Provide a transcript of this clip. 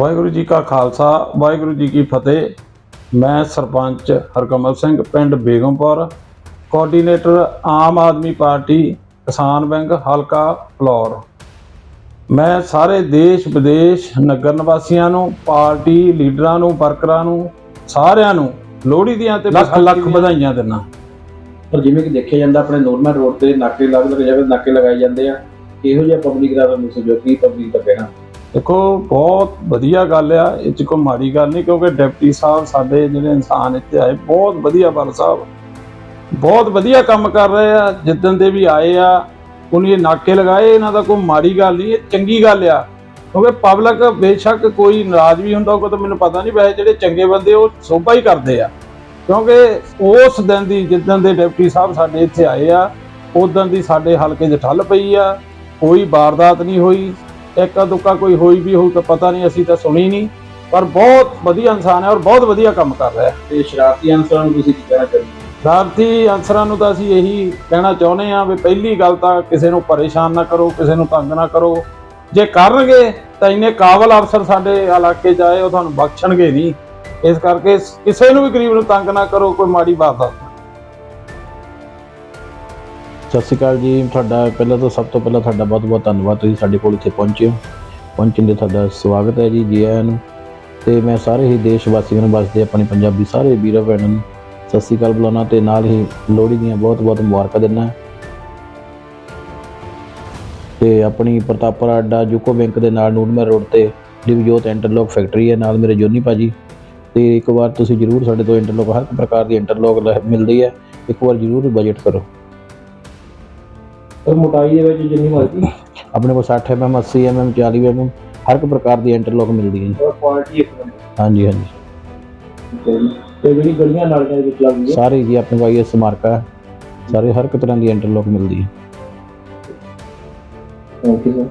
ਵਾਹਿਗੁਰੂ ਜੀ ਕਾ ਖਾਲਸਾ ਵਾਹਿਗੁਰੂ ਜੀ ਕੀ ਫਤਿਹ। ਮੈਂ ਸਰਪੰਚ ਹਰਕਮਲ ਸਿੰਘ ਪਿੰਡ Begampur coordinator Aam Aadmi Party Kisan bank ਹਲਕਾ ਫਲੋਰ। ਮੈਂ ਸਾਰੇ ਦੇਸ਼ ਵਿਦੇਸ਼ ਨਗਰ ਨਿਵਾਸੀਆਂ ਨੂੰ ਪਾਰਟੀ ਲੀਡਰਾਂ ਨੂੰ ਵਰਕਰਾਂ ਨੂੰ ਸਾਰਿਆਂ ਨੂੰ ਲੋਹੜੀ ਦੀਆਂ ਤੇ ਲੱਖ ਲੱਖ ਵਧਾਈਆਂ ਦਿੰਦਾ। ਪਰ ਜਿਵੇਂ ਕਿ ਦੇਖਿਆ ਜਾਂਦਾ ਆਪਣੇ ਨੋਰਮਲ ਰੋਡ ਤੇ ਨਾਕੇ ਲੱਗ ਲੱਗ ਜਗ੍ਹਾ ਨਾਕੇ ਲਗਾਏ ਜਾਂਦੇ ਆ ਇਹੋ ਜਿਹਾ ਪਬਲਿਕ ਦਾ ਤੁਹਾਨੂੰ ਜੋ ਕੀ ਪਬਲਿਕ ਦਾ ਕਹਿਣਾ। ਦੇਖੋ, ਬਹੁਤ ਵਧੀਆ ਗੱਲ ਆ, ਇਹ ਚ ਕੋਈ ਮਾੜੀ ਗੱਲ ਨਹੀਂ, ਕਿਉਂਕਿ ਡਿਪਟੀ ਸਾਹਿਬ ਸਾਡੇ ਜਿਹੜੇ ਇਨਸਾਨ ਇੱਥੇ ਆਏ, ਬਹੁਤ ਵਧੀਆ ਬਲ ਸਾਹਿਬ। ਬਹੁਤ ਵਧੀਆ ਕੰਮ ਕਰ ਰਹੇ ਆ, ਜਿੱਦਣ ਦੇ ਵੀ ਆਏ ਆ, ਉਹਨੇ ਇਹ ਨਾਕੇ ਲਗਾਏ, ਇਹਨਾਂ ਦਾ ਕੋਈ ਮਾੜੀ ਗੱਲ ਨਹੀਂ, ਇਹ ਚੰਗੀ ਗੱਲ ਆ। ਕਿਉਂਕਿ ਪਬਲਿਕ ਬੇਸ਼ੱਕ ਕੋਈ ਨਾਰਾਜ਼ ਵੀ ਹੁੰਦਾ ਹੋਊਗਾ ਤਾਂ ਮੈਨੂੰ ਪਤਾ ਨਹੀਂ, ਵੈਸੇ ਜਿਹੜੇ ਚੰਗੇ ਬੰਦੇ ਉਹ ਸੋਭਾ ਹੀ ਕਰਦੇ ਆ। ਕਿਉਂਕਿ ਉਸ ਦਿਨ ਦੀ, ਜਿੱਦਣ ਦੇ ਡਿਪਟੀ ਸਾਹਿਬ ਸਾਡੇ ਇੱਥੇ ਆਏ ਆ, ਉਦੋਂ ਦੀ ਸਾਡੇ ਹਲਕੇ 'ਚ ਠੱਲ ਪਈ ਆ, ਕੋਈ ਵਾਰਦਾਤ ਨਹੀਂ ਹੋਈ। ਇੱਕ ਦੁੱਕਾ ਕੋਈ ਹੋਈ ਵੀ ਹੋਊ ਤਾਂ ਪਤਾ ਨਹੀਂ ਅਸੀਂ ਤਾਂ ਸੁਣੀ ਨਹੀਂ। ਪਰ ਬਹੁਤ ਵਧੀਆ ਇਨਸਾਨ ਹੈ ਔਰ ਬਹੁਤ ਵਧੀਆ ਕੰਮ ਕਰ ਰਿਹਾ ਹੈ। ਤੇ ਸ਼ਰਾਰਤੀ ਅਨਸਰਾਂ ਨੂੰ ਤੁਸੀਂ ਕੀ ਕਹਿਣਾ ਚਾਹੁੰਦੇ? ਸ਼ਰਾਰਤੀ ਅਨਸਰਾਂ ਨੂੰ ਤਾਂ ਅਸੀਂ ਇਹੀ ਕਹਿਣਾ ਚਾਹੁੰਦੇ ਹਾਂ ਵੀ ਪਹਿਲੀ ਗੱਲ ਤਾਂ ਕਿਸੇ ਨੂੰ ਪਰੇਸ਼ਾਨ ਨਾ ਕਰੋ ਕਿਸੇ ਨੂੰ ਤੰਗ ਨਾ ਕਰੋ। ਜੇ ਕਰਨਗੇ ਤਾਂ ਇੰਨੇ ਕਾਬਲ ਅਫਸਰ ਸਾਡੇ ਇਲਾਕੇ 'ਚ ਆਏ ਉਹ ਤੁਹਾਨੂੰ ਬਖਸ਼ਣਗੇ ਨਹੀਂ। ਇਸ ਕਰਕੇ ਕਿਸੇ ਨੂੰ ਵੀ ਗਰੀਬ ਨੂੰ ਤੰਗ ਨਾ ਕਰੋ ਕੋਈ ਮਾੜੀ ਬਾਤ ਆ ਸਤਿ ਸ਼੍ਰੀ ਅਕਾਲ ਜੀ। ਤੁਹਾਡਾ ਪਹਿਲਾਂ ਤਾਂ ਸਭ ਤੋਂ ਪਹਿਲਾਂ ਤੁਹਾਡਾ ਬਹੁਤ ਬਹੁਤ ਧੰਨਵਾਦ। ਤੁਸੀਂ ਸਾਡੇ ਕੋਲ ਇੱਥੇ ਪਹੁੰਚੇ ਹੋ। ਪਹੁੰਚਣ ਦੇ ਤੁਹਾਡਾ ਸਵਾਗਤ ਹੈ ਜੀ ਜੀ ਆਇਆਂ ਨੂੰ। ਤੇ ਮੈਂ ਸਾਰੇ ਹੀ ਦੇਸ਼ ਵਾਸੀਆਂ ਨੂੰ ਵਸਦੇ ਆਪਣੇ ਪੰਜਾਬੀ ਸਾਰੇ ਵੀਰਾਂ ਭੈਣਾਂ ਨੂੰ ਸਤਿ ਸ਼੍ਰੀ ਅਕਾਲ ਬੁਲਾਉਣਾ ਤੇ ਨਾਲ ਹੀ ਲੋਹੜੀ ਦੀਆਂ ਬਹੁਤ ਬਹੁਤ ਮੁਬਾਰਕਾਂ ਦਿੰਦਾ ਤੇ ਆਪਣੀ ਪ੍ਰਤਾਪਰ ਅੱਡਾ ਜੂਕੋ ਬੈਂਕ ਦੇ ਨਾਲ ਨੂਰਮਹਿਰ ਰੋਡ ਤੇ ਦਿਵਜੋਤ ਇੰਟਰਲੋਕ ਫੈਕਟਰੀ ਹੈ, ਨਾਲ ਮੇਰੇ ਜੋਨੀ ਭਾਜੀ। ਤੇ ਇੱਕ ਵਾਰ ਤੁਸੀਂ ਜਰੂਰ ਸਾਡੇ ਤੋਂ ਇੰਟਰਲੋਕ, ਹਰ ਇੱਕ ਪ੍ਰਕਾਰ ਦੀ ਇੰਟਰਲੋਕ ਮਿਲਦੀ ਹੈ। ਇੱਕ ਵਾਰ ਜਰੂਰ ਬਜਟ ਕਰੋ। ਪਰ ਮੋਟਾਈ ਦੇ ਵਿੱਚ ਜਿੰਨੀ ਮਰਜ਼ੀ। ਆਪਣੇ ਕੋਲ 60 mm 80 mm 40 mm ਹਰ ਇੱਕ ਪ੍ਰਕਾਰ ਦੀ ਇੰਟਰਲੋਕ ਮਿਲਦੀ ਹੈ ਜੀ। ਔਰ ਕੁਆਲਿਟੀ ਇੱਕ ਨੰਬਰ। ਹਾਂਜੀ ਹਾਂਜੀ। ਤੇ ਜਿਹੜੀ ਗਲੀਆਂ ਨਾਲੀਆਂ ਦੇ ਵਿੱਚ ਲੱਗਦੀ ਹੈ। ਸਾਰੇ ਜੀ ਆਪਣੇ ਕੋਲ ਆਈਐਸ ਮਾਰਕਾ ਹੈ। ਸਾਰੇ ਹਰ ਇੱਕ ਤਰ੍ਹਾਂ ਦੀ ਇੰਟਰਲੋਕ ਮਿਲਦੀ ਹੈ। You sir